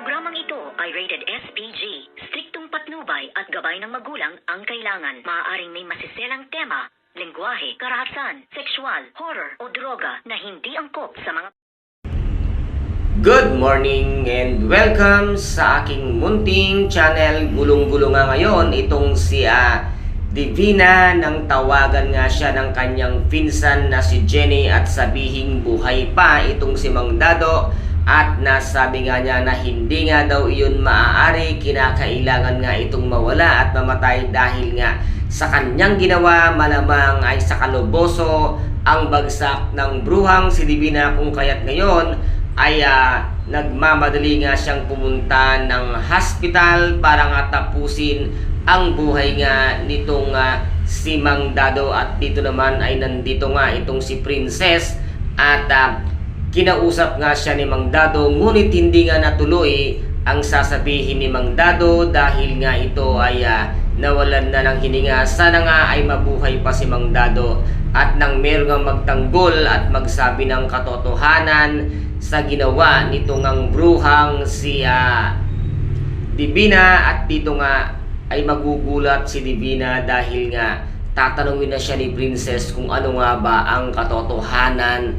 Programang ito ay rated SPG. Striktong patnubay at gabay ng magulang ang kailangan. Maaaring may masiselang tema, lengguwahe, karahasan, sexual, horror o droga na hindi angkop sa mga Good morning and welcome sa aking munting channel. Gulong-gulo nga ngayon itong si ah, Divina nang tawagan nga siya ng kanyang pinsan na si Jenny at sabihing buhay pa itong si Mang Dado at nasabi nga niya na hindi nga daw iyon maaari, kinakailangan nga itong mawala at mamatay dahil nga sa kanyang ginawa malamang ay sa kaluboso ang bagsak ng bruhang si Divina kung kaya't ngayon ay ah, nagmamadali nga siyang pumunta ng hospital para nga tapusin ang buhay nga nitong ah, si Mang Dado. At dito naman ay nandito nga itong si Princess at ah, kinausap nga siya ni Mang Dado ngunit hindi nga natuloy ang sasabihin ni Mang Dado dahil nga ito ay ah, nawalan na ng hininga. Sana nga ay mabuhay pa si Mang Dado at nang meron magtanggol at magsabi ng katotohanan sa ginawa nitong ang bruhang si ah, Divina. At dito nga ay magugulat si Divina dahil nga tatanungin na siya ni Princess kung ano nga ba ang katotohanan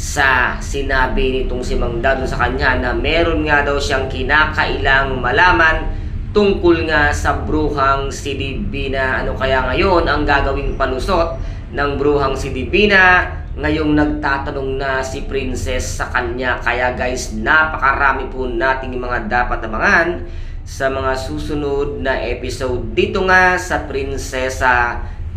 sa sinabi nitong si Mang Dado sa kanya na meron nga daw siyang kinakailang malaman tungkol nga sa bruhang si Divina. Ano kaya ngayon ang gagawing palusot ng bruhang si Divina? Ngayong nagtatanong na si Princess sa kanya. Kaya guys, napakarami po nating mga dapat abangan sa mga susunod na episode dito nga sa Prinsesa